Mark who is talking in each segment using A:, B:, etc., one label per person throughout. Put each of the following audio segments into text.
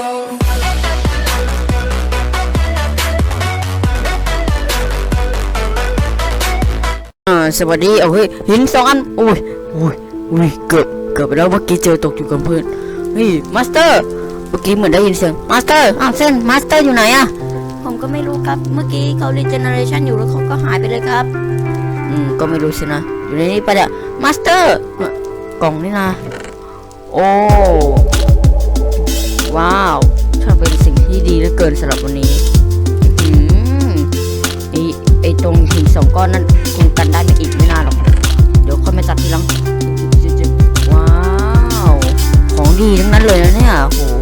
A: phone.
B: อ่าสวัสดีเอาเฮ้ยหินสองอันโอ้ยโอ้ยโอ้ยเกือบเกือบไปแล้วเมื่อกี้เจอตกอยู่กับเพื่อนเฮ้ยมาสเตอร์เมื่อกี้เหมือนได้ยินเสียงมาสเตอร์อ้าวเส้นมาสเตอร์อยู่ไหนอะ
C: ผมก็ไม่รู้ครับเมื่อกี้เขา regeneration อยู่แล้วเขาก็หายไปเลยครับ
B: อืมก็ไม่รู้สินะอยู่ในนี้ปะเนี่ยมาสเตอร์กล่องนี่นะโอ้ ว้าวช่างเป็นสิ่งที่ดีเหลือเกินสำหรับวันนี้อืมไอไอตรงหินสองก้อนนั้นคงกันได้ไม่อีกไม่นานหรอก เดี๋ยวค่อยมาจัดทีหลังว้าว ของดีทั้งนั้นเลยนะเนี่ยโห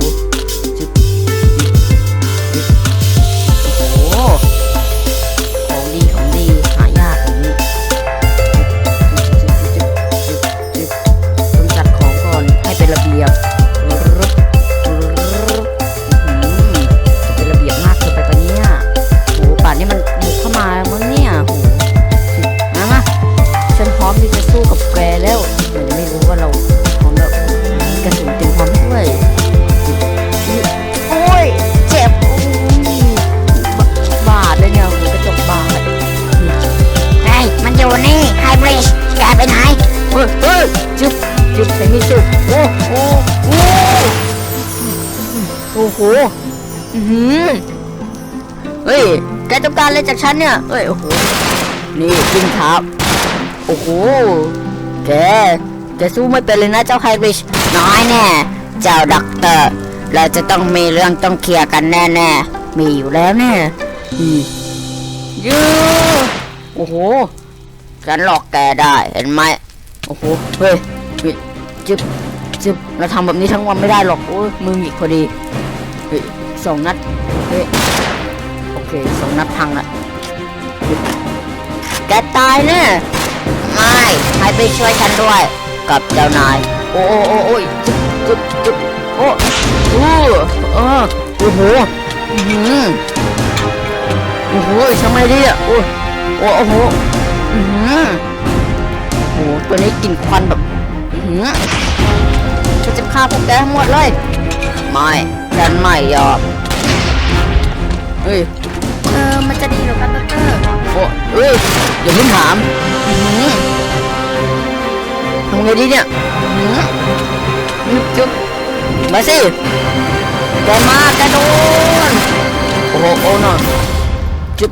C: ฮ้ย
B: ต้องการอะไรจากฉันเนี่ยเฮ้ยโอ้โหนี่กินครับโอ้โหแกแกสู้ไม่เป็นเลยนะเจ้าไฮบริชน้อยแน่เจ้าด็อกเตอร์เราจะต้องมีเรื่องต้องเคลียร์กันแน่ๆมีอยู่แล้วแน่อืมยูโอ้โหฉันหลอกแกได้เห็นไหมโอ้โหเฮ้ยนี่จึ๊บจึ๊บเราทำแบบนี้ทั้งวันไม่ได้หรอกโอ้ยมือหงิกพอดีเฮ้ยสองนัดเฮ้ย เคสองนัดพังละแกตายแน่ไม่ให้ไปช่วยฉันด้วย กับเจ้านาย โอ้โอ้โอ้โอ้ยจึ๊บจึ๊บโอ้โอ้เออโอ้โหอื้อหือโอ้โหทำไมดีอะโอ้โอ้โอ้โหอือหือโหตัวนี้กลิ่นควันแบบอือหือฉันจะฆ่าพวกแกทั้งหมดเลย ไม่ฉันไม่ยอมเฮ้ย
C: จะดีเหรอครับด็อกเตอร์
B: โอ้เฮ้ยอย่าเพิ่งถามหือทำไงดีเนี่ยหือจุ๊บมาสิแกมากแกโดนโอ้โหโอ้นอนจุ๊บ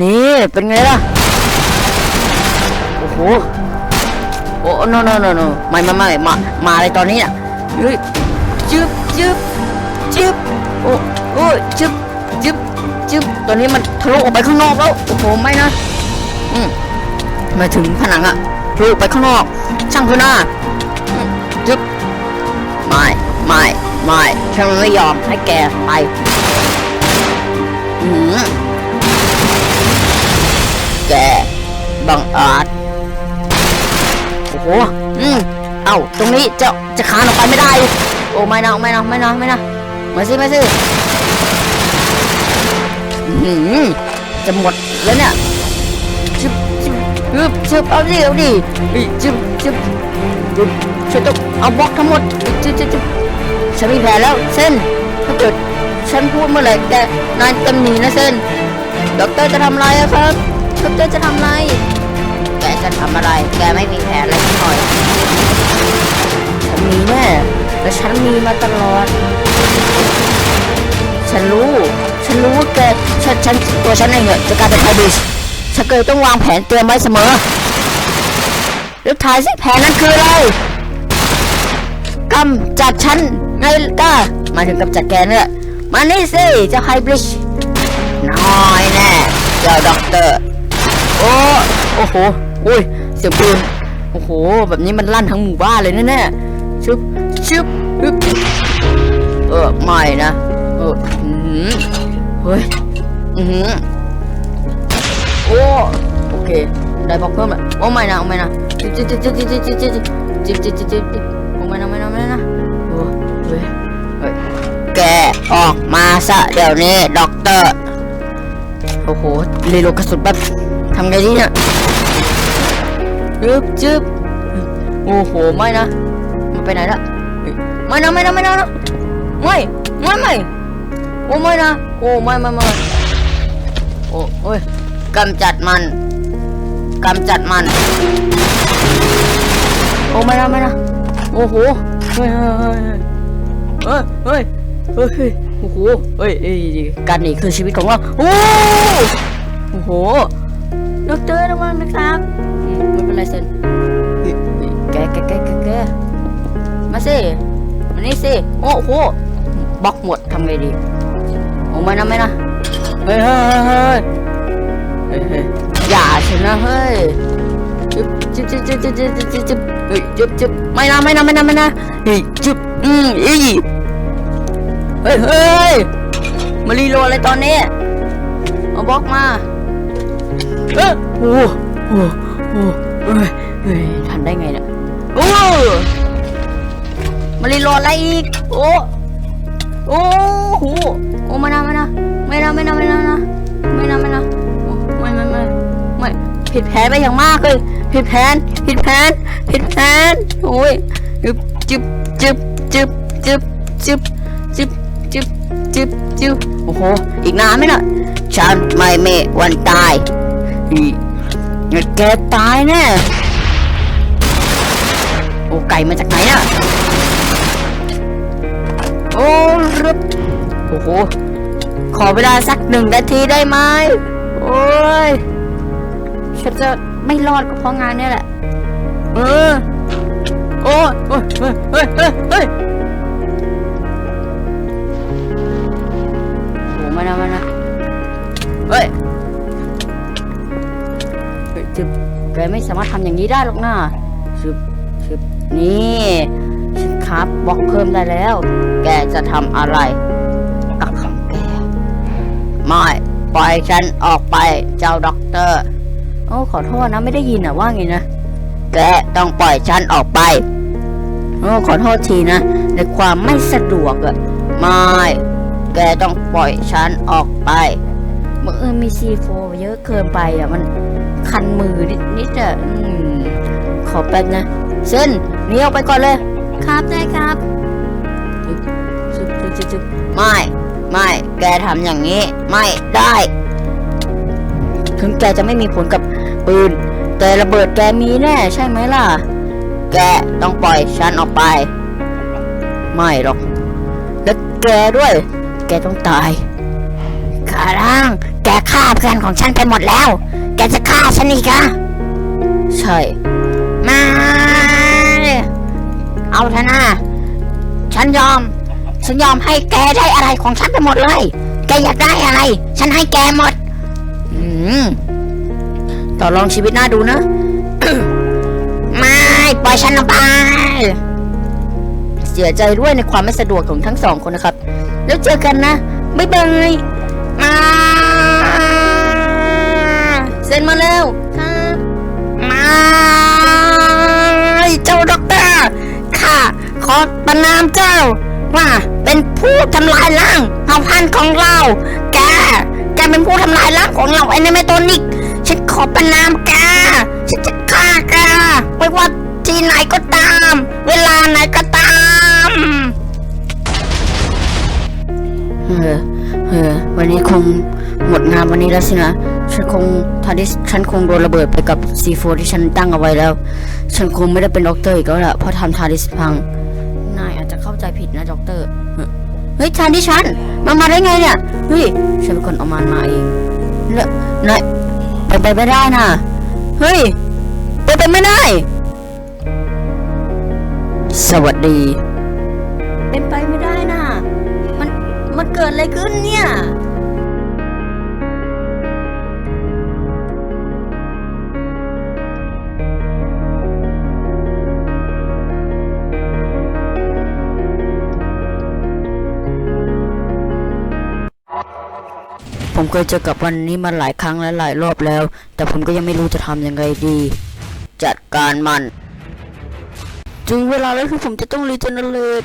B: นี่เป็นไงล่ะโอ้โหโอ้ no no no no ไม่ไม่ไม่มามาอะไรตอนนี้เนี่ยเฮ้ยจึ๊บจึ๊บจึ๊บโอ้ โอ้ยจึ๊บจึ๊บจึ๊บตอนนี้มันทะลุออกไปข้างนอกแล้วโอ้โหไม่นะอืมมาถึงผนังอะทะลุไปข้างนอก ช่างเถอะนะจึ๊บไม่ไม่ไม่ฉันไม่ยอมให้แกไปอืมแกบังอาจโอ้โหอืมเอ้าตรงนี้จะจะคานออกไปไม่ได้ โอ้ไม่นะไม่นะไม่นะไม่นะมาสิมาสิอื้อ หือจะหมดแล้วเนี่ยชิบชิบชิบชิบเอาดิเอาดิจิบชิบชิบฉันต้องเอาบล็อกทั้งหมดชิบชิบชิบฉันมีแผนแล้วเส้นถ้าเกิดฉันพูดเมื่อไหร่แกนายเต็หนีนะเส้นด็อกเตอร์จะทำอะไรครับด็อกเตอร์จะทำอะไรแกจะทำอะไร แกไม่มีแผนอะไรสักหน่อยฉันมีแน่และฉันมีมาตลอด ฉันรู้ ฉันรู้ว่าแกฉันฉันตัวฉันเองเนี่ยจะกลายเป็นไฮบริดฉันเคยต้องวางแผนเตรียมไว้เสมอแล้วทายสิแผนนั้นคืออะไรกำจัดฉันไงก้ามาถึงกำจัดแกเนี่ยมานี่สิเจ้าไฮบริดน้อยแน่เจ้าด็อกเตอร์โอ้โอ้โหอุ้ยเสียงปืนโอ้โห แบบนี้มันลั่นทั้งหมู่บ้านเลยแน่ๆชึบชึบฮึบเออไม่นะเออ เฮ้ย อือหือโอ้โอเค ได้บล็อกเพิ่มอะโอ้ไม่นะโอ้ไม่นะจิ๊บจิ๊บจิ๊บจิ๊บจิ๊บจิ๊บจิ๊บจิ๊บจิ๊บจิ๊บจิ๊บจิ๊บโอ้ไม่นะไม่นะไม่นะโอ้เฮ้ยเฮ้ยแกออกมาซะเดี๋ยวนี้ด็อกเตอร์โอ้โหรีโลกระสุนแบบทำไงดีเนี่ยจึ๊บจึ๊บโอ้โหไม่นะมันไปไหนละไม่นะไม่นะไม่นะไม่ไม่ไม่ โอ้ไม่นะ โอ้ไม่ไม่ไม่โอ้โอ้ยกำจัดมันกำจัดมัน โอ้ไม่นะไม่นะโอ้โหเฮ้ยเฮ้ยเฮ้ยเฮ้ยเฮ้ยโอ้โหเฮ้ยเอ้การหนีคือชีวิตของเราโอ้โอ้โห
C: ดอกเตอร์ระวังนะครับ
B: ไม่เป็นไรเซนเฮ้ยเฮ้ยแกแกแกแกแกมาสิมานี่สิโอ้โหบล็อกหมดทำไงดี โอ้ไม่นะไม่นะเฮ้ยเฮ้ยเฮ้ยเฮ้ยเฮ้ยอย่าชนะเฮ้ยจึ๊บจึ๊บจึ๊บจึ๊บจึ๊บจึ๊บจึ๊บจึ๊บเฮ้ยจึ๊บจึ๊บไม่นะไม่นะไม่นะไม่นะเฮ้ยจึ๊บอืมอีเฮ้ยเฮ้ยมารีโหลดอะไรตอนนี้เอาบล็อกมาเอ้ยโอ้โหโอ้โหเฮ้ยเฮ้ยทันได้ไงเนี่ยโอ้มารีโหลดอะไรอีกโอ้โอ้โห โอ้ไม่นะไม่นะไม่นะไม่นะไม่นะไม่นะไม่นะไม่ไม่ไม่ไม่ผิดแผนไปอย่างมากเลยผิดแผนผิดแผนผิดแผนโอ้ยจึบจึบจึบจึบจึบจึบจึบจึบจึบจึบโอ้โหอีกนานไหมน่ะฉันไม่เมีวันตายอีแกตายแน่โอ้ไก่มาจากไหนน่ะโอ้รึบ โอ้โห ขอเวลาสักหนึ่งนาทีได้ไหมโอ้ย ฉันจะไม่รอดก็เพราะงานเนี่ยแหละ เออ โอ้ยโอ้ยเฮ้ยเฮ้ยเฮ้ยเฮ้ยโอ้มานะมานะเฮ้ยจึบแกไม่สามารถทำอย่างนี้ได้หรอกนะจึบจึบนี่ฉันครับบล็อกเพิ่มได้แล้ว แกจะทำอะไร ไม่ปล่อยฉันออกไปเจ้าด็อกเตอร์ โอ้ขอโทษนะไม่ได้ยินอะว่าไงนะ แกต้องปล่อยฉันออกไป โอ้ขอโทษทีนะ ในความไม่สะดวกอะไม่ แกต้องปล่อยฉันออกไปเมื่อมีซีโฟเยอะเกินไปอะมันคันมือนิดนิดอะอืมขอแป๊บนะเส้นหนีออกไปก่อนเลย
C: ครับได้ครับ
B: จุ๊บจุ๊บจุ๊บจุ๊บไม่ ไม่ แกทำอย่างนี้ ไม่ได้ ถึงแกจะไม่มีผลกับปืน แต่ระเบิดแกมีแน่ใช่ไหมล่ะ แกต้องปล่อยฉันออกไป ไม่หรอก และแกด้วย แกต้องตายขาร่าง แกฆ่าเพื่อนของฉันไปหมดแล้ว แกจะฆ่าฉันอีกอะใช่ม่เอาเถอะนะฉันยอม ฉันยอมให้แกได้อะไรของฉันไปหมดเลย แกอยากได้อะไร ฉันให้แกหมด อืมต่อรองชีวิตน่าดูนะ ไม่ปล่อยฉันออกไปเสียใจด้วยในความไม่สะดวกของทั้งสองคนนะครับ แล้วเจอกันนะ บ๊ายบายมาเซ็นมาแล้ว
C: ครับ
B: มาเจ้าด็อกเตอร์ข้าขอประนามเจ้าว่า เป็นผู้ทำลายล้างเผ่าพันธุ์ของเรา แก แกเป็นผู้ทำลายล้างของเราไอ้ในเมโทนิก ฉันขอประนามแก ฉันจะฆ่าแก ไม่ว่าที่ไหนก็ตาม เวลาไหนก็ตามเออเออวันนี้คงหมดงานวันนี้แล้วสินะ ฉันคงทาดิสฉันคงโดนระเบิดไปกับซีโฟที่ฉันตั้งเอาไว้แล้ว ฉันคงไม่ได้เป็นด็อกเตอร์อีกแล้วล่ะเพราะทำทาดิสพังนายอาจจะ เข้าใจผิดนะด็อกเตอร์ เฮ้ยทาดิฉันมันมาได้ไงเนี่ย เฮ้ยฉันเป็นคนเอามันมาเองเละนายไปไปไม่ได้นะเฮ้ยไปไปไม่ได้ สวัสดี
C: เป็นไปไม่ได้นะมันมันเกิดอะไรขึ้นเนี่ย
B: ผมเคยเจอกับวันนี้มาหลายครั้งและหลายรอบแล้ว แต่ผมก็ยังไม่รู้จะทำยังไงดี จัดการมัน จึงเวลาแล้วที่ผมจะต้องรีเจนเนอเรต